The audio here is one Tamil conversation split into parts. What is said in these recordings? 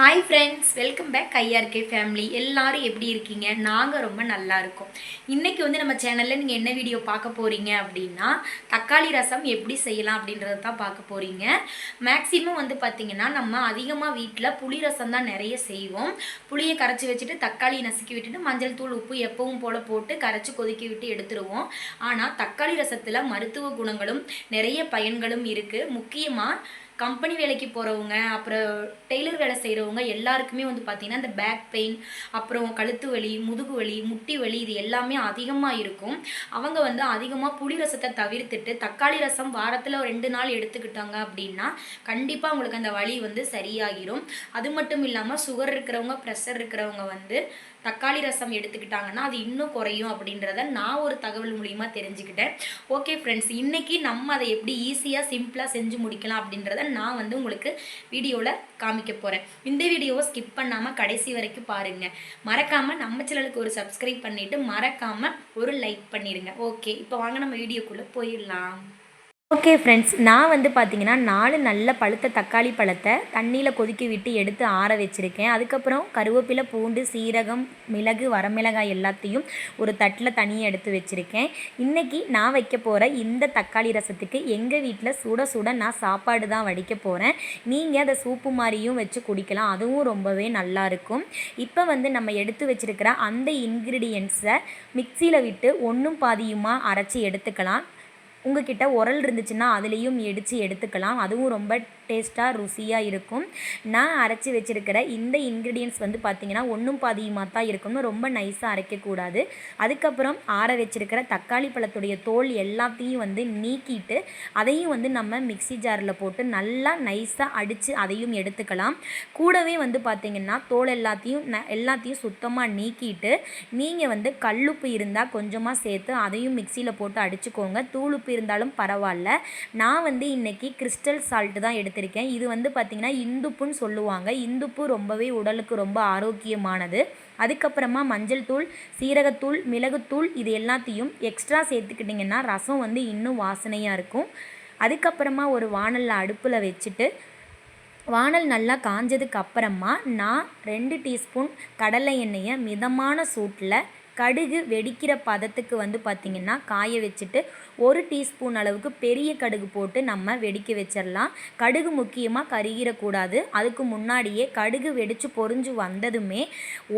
Hi friends welcome back IRK family எல்லாரும் எப்படி இருக்கீங்க? நாங்கள் ரொம்ப நல்லா இருக்கோம். இன்றைக்கி வந்து நம்ம சேனலில் நீங்கள் என்ன வீடியோ பார்க்க போகிறீங்க அப்படின்னா தக்காளி ரசம் எப்படி செய்யலாம் அப்படின்றத தான் பார்க்க போகிறீங்க மேக்ஸிமம் வந்து பார்த்திங்கன்னா நம்ம அதிகமாக வீட்டில் புளி ரசம் தான் நிறைய செய்வோம். புளியை கரைச்சி வச்சுட்டு தக்காளி நசுக்கி விட்டுட்டு மஞ்சள் தூள் உப்பு எப்பவும் போல் போட்டு கரைச்சி கொதிக்க விட்டு எடுத்துருவோம். ஆனால் தக்காளி ரசத்தில் மருத்துவ குணங்களும் நிறைய பயன்களும் இருக்குது முக்கியமாக கம்பெனி வேலைக்கு போகிறவங்க அப்புறம் டெய்லர் வேலை செய்கிறவங்க எல்லாருக்குமே வந்து பார்த்திங்கன்னா இந்த பேக் பெயின் அப்புறம் கழுத்து வலி முதுகு வலி முட்டி வலி இது எல்லாமே அதிகமாக இருக்கும். அவங்க வந்து அதிகமாக புளி ரசத்தை தவிர்த்துட்டு தக்காளி ரசம் வாரத்தில் ரெண்டு நாள் எடுத்துக்கிட்டாங்க அப்படின்னா கண்டிப்பாக அவங்களுக்கு அந்த வலி வந்து சரியாகிடும் அது மட்டும் இல்லாமல் சுகர் இருக்கிறவங்க ப்ரெஷர் இருக்கிறவங்க வந்து தக்காளி ரசம் எடுத்துக்கிட்டாங்கன்னா அது இன்னும் குறையும் அப்படின்றத நான் ஒரு தகவல் மூலயமா தெரிஞ்சுக்கிட்டேன். ஓகே ஃப்ரெண்ட்ஸ் இன்றைக்கி நம்ம அதை எப்படி ஈஸியாக சிம்பிளாக செஞ்சு முடிக்கலாம் அப்படின்றத நான் வந்து உங்களுக்கு வீடியோவில் காமிக்க போகிறேன் இந்த வீடியோவை ஸ்கிப் பண்ணாமல் கடைசி வரைக்கும் பாருங்கள் மறக்காமல் நம்ம சேனலுக்கு ஒரு சப்ஸ்கிரைப் பண்ணிவிட்டு மறக்காமல் ஒரு லைக் பண்ணிடுங்க ஓகே இப்போ வாங்க நம்ம வீடியோக்குள்ளே போயிடலாம். ஓகே ஃப்ரெண்ட்ஸ் நான் வந்து பார்த்தீங்கன்னா நாலு நல்ல பழுத்த தக்காளி பழத்தை தண்ணியில் கொதிக்க விட்டு எடுத்து ஆற வச்சுருக்கேன். அதுக்கப்புறம் கருவேப்பிலை பூண்டு சீரகம் மிளகு வரமிளகாய் எல்லாத்தையும் ஒரு தட்டில் தனியாக எடுத்து வச்சுருக்கேன். இன்றைக்கி நான் வைக்க போகிற இந்த தக்காளி ரசத்துக்கு எங்கள் வீட்டில் சுட சுட நான் சாப்பாடு தான் வடிக்க போகிறேன் நீங்கள் அதை சூப்பு மாதிரியும் வச்சு குடிக்கலாம். அதுவும் ரொம்பவே நல்லாயிருக்கும் இப்போ வந்து நம்ம எடுத்து வச்சுருக்கிற அந்த இன்க்ரீடியன்ட்ஸை மிக்சியில் விட்டு ஒன்றும் பாதியுமாக அரைச்சி எடுத்துக்கலாம். உங்ககிட்ட உரல் இருந்துச்சுன்னா அதுலேயும் இடித்து எடுத்துக்கலாம். அதுவும் ரொம்ப டேஸ்ட்டாக ருசியாக இருக்கும். நான் அரைச்சி வச்சுருக்கிற இந்த இன்க்ரீடியன்ஸ் வந்து பார்த்திங்கன்னா ஒன்றும் பாதியுமாக தான் இருக்கணும் ரொம்ப நைஸாக அரைக்கக்கூடாது. அதுக்கப்புறம் ஆற வச்சுருக்கிற தக்காளி பழத்துடைய தோல் எல்லாத்தையும் வந்து நீக்கிட்டு அதையும் வந்து நம்ம மிக்சி ஜாரில் போட்டு நல்லா நைஸாக அடித்து அதையும் எடுத்துக்கலாம். கூடவே வந்து பார்த்திங்கன்னா தோல் எல்லாத்தையும் ந எல்லாத்தையும் சுத்தமாக நீக்கிட்டு நீங்கள் வந்து கல்லுப்பு இருந்தால் கொஞ்சமாக சேர்த்து அதையும் மிக்சியில் போட்டு அடிச்சுக்கோங்க. தூளுப்பு இருந்தாலும் பரவாயில்ல நான் வந்து இன்றைக்கி கிறிஸ்டல் சால்ட்டு தான் எடுத்திருக்கேன் இது வந்து பார்த்திங்கன்னா இந்துப்புன்னு சொல்லுவாங்க. இந்துப்பு ரொம்பவே உடலுக்கு ரொம்ப ஆரோக்கியமானது. அதுக்கப்புறமா மஞ்சள் தூள் சீரகத்தூள் மிளகுத்தூள் இது எல்லாத்தையும் எக்ஸ்ட்ரா சேர்த்துக்கிட்டிங்கன்னா ரசம் வந்து இன்னும் வாசனையாக இருக்கும். அதுக்கப்புறமா ஒரு வானலில் அடுப்பில் வச்சுட்டு வானல் நல்லா காஞ்சதுக்கு அப்புறமா நான் ரெண்டு டீஸ்பூன் கடலை எண்ணெயை மிதமான சூட்டில் கடுகு வெடிக்கிற பதத்துக்கு வந்து பார்த்திங்கன்னா காய வச்சுட்டு ஒரு டீஸ்பூன் அளவுக்கு பெரிய கடுகு போட்டு நம்ம வெடிக்க வச்சிடலாம். கடுகு முக்கியமாக கருகிடக்கூடாது. அதுக்கு முன்னாடியே கடுகு வெடித்து பொறிஞ்சு வந்ததுமே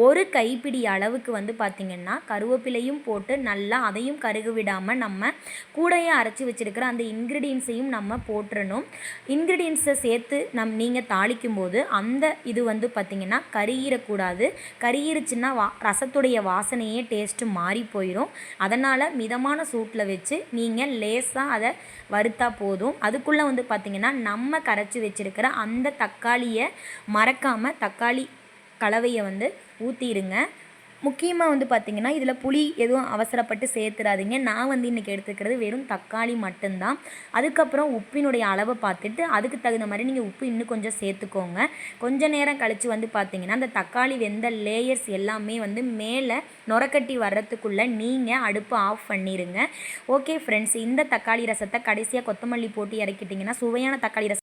ஒரு கைப்பிடி அளவுக்கு வந்து பார்த்திங்கன்னா கருவேப்பிலையும் போட்டு நல்லா அதையும் கருகு விடாமல் நம்ம கூடையை அரைச்சி வச்சுருக்கிற அந்த இன்க்ரீடியன்ஸையும் நம்ம போட்டுறணும் இன்க்ரீடியன்ஸை சேர்த்து நம் நீங்கள் தாளிக்கும் போது அந்த இது வந்து பார்த்திங்கன்னா கருகிடக்கூடாது. கருகிருச்சுன்னா வா ரசத்துடைய வாசனையே டேஸ்ட்டு மாறி போயிடும் அதனால் மிதமான சூட்டில் வச்சு நீங்கள் லேசாக அதை வறுத்தா போதும். அதுக்குள்ளே வந்து பார்த்திங்கன்னா நம்ம கரைச்சி வச்சுருக்கிற அந்த தக்காளியை மறக்காமல் தக்காளி கலவையை வந்து ஊற்றிடுங்க முக்கியமாக வந்து பார்த்திங்கன்னா இதில் புளி எதுவும் அவசரப்பட்டு சேர்த்துறாதீங்க. நான் வந்து இன்றைக்கி எடுத்துக்கிறது வெறும் தக்காளி மட்டும்தான். அதுக்கப்புறம் உப்பினுடைய அளவை பார்த்துட்டு அதுக்கு தகுந்த மாதிரி நீங்கள் உப்பு இன்னும் கொஞ்சம் சேர்த்துக்கோங்க. கொஞ்சம் நேரம் கழித்து வந்து பார்த்திங்கன்னா அந்த தக்காளி வெந்த லேயர்ஸ் எல்லாமே வந்து மேலே நுரக்கட்டி வர்றதுக்குள்ளே நீங்கள் அடுப்பு ஆஃப் பண்ணிடுங்க ஓகே ஃப்ரெண்ட்ஸ் இந்த தக்காளி ரசத்தை கடைசியாக கொத்தமல்லி போட்டு இறக்கிட்டிங்கன்னா சுவையான தக்காளி ரசம்